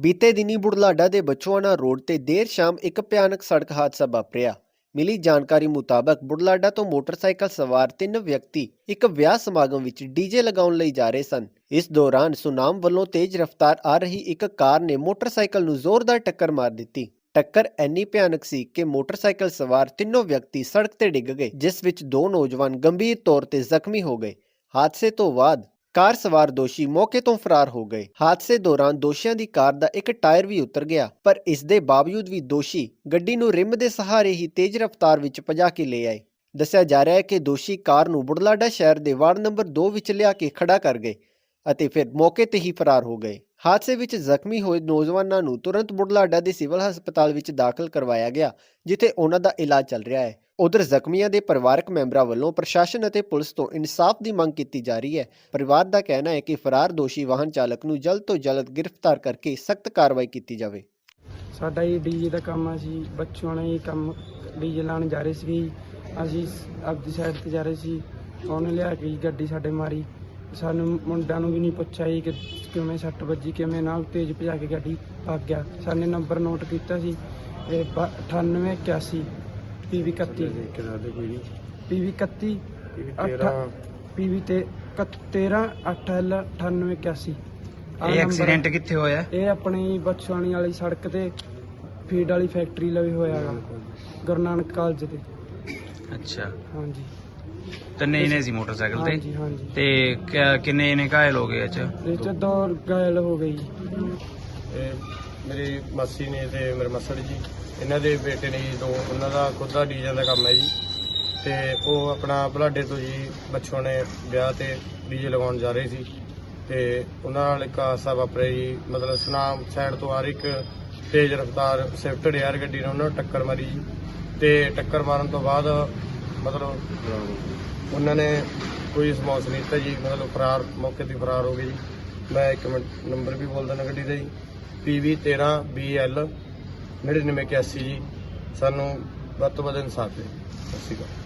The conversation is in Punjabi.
ਬੀਤੇ ਦਿਨੀ ਬੁਢਲਾਡਾ ਦੇ ਬਚੋਆਣਾ ਰੋਡ ਤੇ ਦੇਰ ਸ਼ਾਮ ਇੱਕ ਭਿਆਨਕ ਸੜਕ ਹਾਦਸਾ ਵਾਪਰਿਆ। ਮਿਲੀ ਜਾਣਕਾਰੀ ਮੁਤਾਬਕ ਬੁਢਲਾਡਾ ਤੋਂ ਮੋਟਰਸਾਈਕਲ ਸਵਾਰ ਤਿੰਨ ਵਿਅਕਤੀ ਇੱਕ ਵਿਆਹ ਸਮਾਗਮ ਵਿੱਚ ਡੀਜੇ ਲਗਾਉਣ ਲਈ ਜਾ ਰਹੇ ਸਨ। ਇਸ ਦੌਰਾਨ ਸੁਨਾਮ ਵੱਲੋਂ ਤੇਜ਼ ਰਫ਼ਤਾਰ ਆ ਰਹੀ ਇੱਕ ਕਾਰ ਨੇ ਮੋਟਰਸਾਈਕਲ ਨੂੰ ਜ਼ੋਰਦਾਰ ਟੱਕਰ ਮਾਰ ਦਿੱਤੀ। ਟੱਕਰ ਇੰਨੀ ਭਿਆਨਕ ਸੀ ਕਿ ਮੋਟਰਸਾਈਕਲ ਸਵਾਰ ਤਿੰਨੋਂ ਵਿਅਕਤੀ ਸੜਕ ਤੇ ਡਿੱਗ ਗਏ, ਜਿਸ ਵਿੱਚ ਦੋ ਨੌਜਵਾਨ ਗੰਭੀਰ ਤੌਰ ਤੇ ਜ਼ਖਮੀ ਹੋ ਗਏ। ਹਾਦਸੇ ਤੋਂ ਬਾਅਦ ਕਾਰ ਸਵਾਰ ਦੋਸ਼ੀ ਮੌਕੇ ਤੋਂ ਫਰਾਰ ਹੋ ਗਏ। ਹਾਦਸੇ ਦੌਰਾਨ ਦੋਸ਼ੀਆਂ ਦੀ ਕਾਰ ਦਾ ਇੱਕ ਟਾਇਰ ਵੀ ਉਤਰ ਗਿਆ, ਪਰ ਇਸ ਦੇ ਬਾਵਜੂਦ ਵੀ ਦੋਸ਼ੀ ਗੱਡੀ ਨੂੰ ਰਿਮ ਦੇ ਸਹਾਰੇ ਹੀ ਤੇਜ਼ ਰਫ਼ਤਾਰ ਵਿੱਚ ਭਜਾ ਕੇ ਲੈ ਆਏ। ਦੱਸਿਆ ਜਾ ਰਿਹਾ ਹੈ ਕਿ ਦੋਸ਼ੀ ਕਾਰ ਨੂੰ ਬੁੜਲਾਡਾ ਸ਼ਹਿਰ ਦੇ ਵਾਰਡ ਨੰਬਰ 2 ਵਿੱਚ ਲਿਆ ਕੇ ਖੜਾ ਕਰ ਗਏ ਅਤੇ ਫਿਰ ਮੌਕੇ ਤੇ ਹੀ ਫਰਾਰ ਹੋ ਗਏ। ਹਾਦਸੇ ਵਿੱਚ ਜ਼ਖਮੀ ਹੋਏ ਨੌਜਵਾਨਾਂ ਨੂੰ ਤੁਰੰਤ ਬੁਢਲਾਡਾ ਦੇ ਸਿਵਲ ਹਸਪਤਾਲ ਵਿੱਚ ਦਾਖਲ ਕਰਵਾਇਆ ਗਿਆ, ਜਿੱਥੇ ਉਹਨਾਂ ਦਾ ਇਲਾਜ ਚੱਲ ਰਿਹਾ ਹੈ। ਉਧਰ ਜ਼ਖਮੀਆਂ ਦੇ ਪਰਿਵਾਰਕ ਮੈਂਬਰਾਂ ਵੱਲੋਂ ਪ੍ਰਸ਼ਾਸਨ ਅਤੇ ਪੁਲਿਸ ਤੋਂ ਇਨਸਾਫ ਦੀ ਮੰਗ ਕੀਤੀ ਜਾ ਰਹੀ ਹੈ। ਪਰਿਵਾਰ ਦਾ ਕਹਿਣਾ ਹੈ ਕਿ ਫਰਾਰ ਦੋਸ਼ੀ ਵਾਹਨ ਚਾਲਕ ਨੂੰ ਜਲਦ ਤੋਂ ਜਲਦ ਗ੍ਰਿਫਤਾਰ ਕਰਕੇ ਸਖਤ ਕਾਰਵਾਈ ਕੀਤੀ ਜਾਵੇ। ਸਾਡਾ ਇਹ ਡੀਜੇ ਦਾ ਕੰਮ ਆ ਸੀ ਬੱਚਿਆਂ ਨੇ ਇਹ ਕੰਮ ਡੀਜੇ ਲਾਉਣ ਜਾ ਰਹੇ ਸੀ ਅਸੀਂ ਆਪਦੀ ਸਾਈਡ ਤੇ ਜਾ ਰਹੇ ਸੀ। ਉਹਨੇ ਲਿਆ ਕੇ ਗੱਡੀ ਸਾਡੇ ਮਾਰੀ। ਸਾਨੂੰ ਮੁੰਡਿਆਂ ਨੂੰ ਵੀ ਨਹੀਂ ਪੁੱਛਿਆ ਜੀ ਕਿ ਕਿਵੇਂ ਸੱਟ ਵੱਜੀ ਕਿਵੇਂ ਨਾ ਤੇਜ਼ ਭਜਾ ਕੇ ਗੱਡੀ ਭੱਗ ਗਿਆ। ਸਾਨੇ ਨੰਬਰ ਨੋਟ ਕੀਤਾ ਸੀ ਇਹ ਬ- 98 81 ਪੀਵੀ 31 ਪੀਵੀ 31 ਪੀਵੀ ਤੇ 13 8L 98 81 ਆਹ ਇਹ ਨੰਬਰ- ਐਕਸੀਡੈਂਟ ਕਿੱਥੇ ਹੋਇਆ? ਇਹ ਆਪਣੀ ਬਚਵਾਣੀ ਵਾਲੀ ਸੜਕ ਤੇ ਫੀਡ ਵਾਲੀ ਫੈਕਟਰੀ ਲਵੇ ਹੋਇਆ ਹੈਗਾ ਗੁਰੂ ਨਾਨਕ ਕਾਲਜ ਤੇ। ਅੱਛਾ। ਹਾਂਜੀ। ਤਿੰਨੇ ਜਣੇ ਸੀ ਮੋਟਰਸਾਈਕਲ ਤੇ। ਹਾਂਜੀ ਹਾਂਜੀ। ਤੇ ਕਿੰਨੇ ਜਣੇ ਘਾਇਲ ਹੋ ਗਏ ਅੱਛਾ ਇਹ ਚ ਦੋ ਗਾਇਲ ਹੋ ਗਈ ਇਹ ਮੇਰੀ ਮਾਸੀ ਨੇ ਤੇ ਮੇਰੇ ਮਸੜ ਜੀ ਇਹਨਾਂ ਦੇ ਬੇਟੇ ਨੇ ਜੀ ਦੋ ਉਹਨਾਂ ਦਾ ਖੁਦ ਦਾ ਡੀਜੇ ਦਾ ਕੰਮ ਹੈ ਜੀ। ਤੇ ਉਹ ਆਪਣਾ ਬਲਾਡੇ ਤੋਂ ਜੀ ਬੱਚੋਂ ਨੇ ਵਿਆਹ ਤੇ ਡੀਜੇ ਲਗਾਉਣ ਜਾ ਰਹੇ ਸੀ। ਤੇ ਉਹਨਾਂ ਨਾਲ ਇੱਕ ਹਾਦਸਾ ਵਾਪਰਿਆ ਜੀ ਮਤਲਬ ਸੁਨਾਮ ਸਾਈਡ ਤੋਂ ਆ ਰਹੀ ਇੱਕ ਤੇਜ਼ ਰਫ਼ਤਾਰ ਸਵਿਫਟ ਡਿਜ਼ਾਇਰ ਗੱਡੀ ਨੇ ਉਹਨਾਂ ਨੂੰ ਟੱਕਰ ਮਾਰੀ ਜੀ। ਤੇ ਟੱਕਰ ਮਾਰਨ ਤੋਂ ਬਾਅਦ ਮਤਲਬ ਉਹਨਾਂ ਨੇ ਕੋਈ ਰਿਸਪੌਂਸ ਨਹੀਂ ਦਿੱਤਾ ਜੀ, ਮਤਲਬ ਫਰਾਰ, ਮੌਕੇ ਤੇ ਫਰਾਰ ਹੋ ਗਏ ਜੀ। ਮੈਂ ਇੱਕ ਮਿੰਟ ਨੰਬਰ ਵੀ ਬੋਲ ਦਿੰਦਾ ਗੱਡੀ ਦਾ ਜੀ। PV 13 BL 9981 ਜੀ। ਸਾਨੂੰ ਵੱਧ ਤੋਂ ਵੱਧ ਇਨਸਾਫ ਦੇ ਸਤਿ ਸ਼੍ਰੀ ਅਕਾਲ।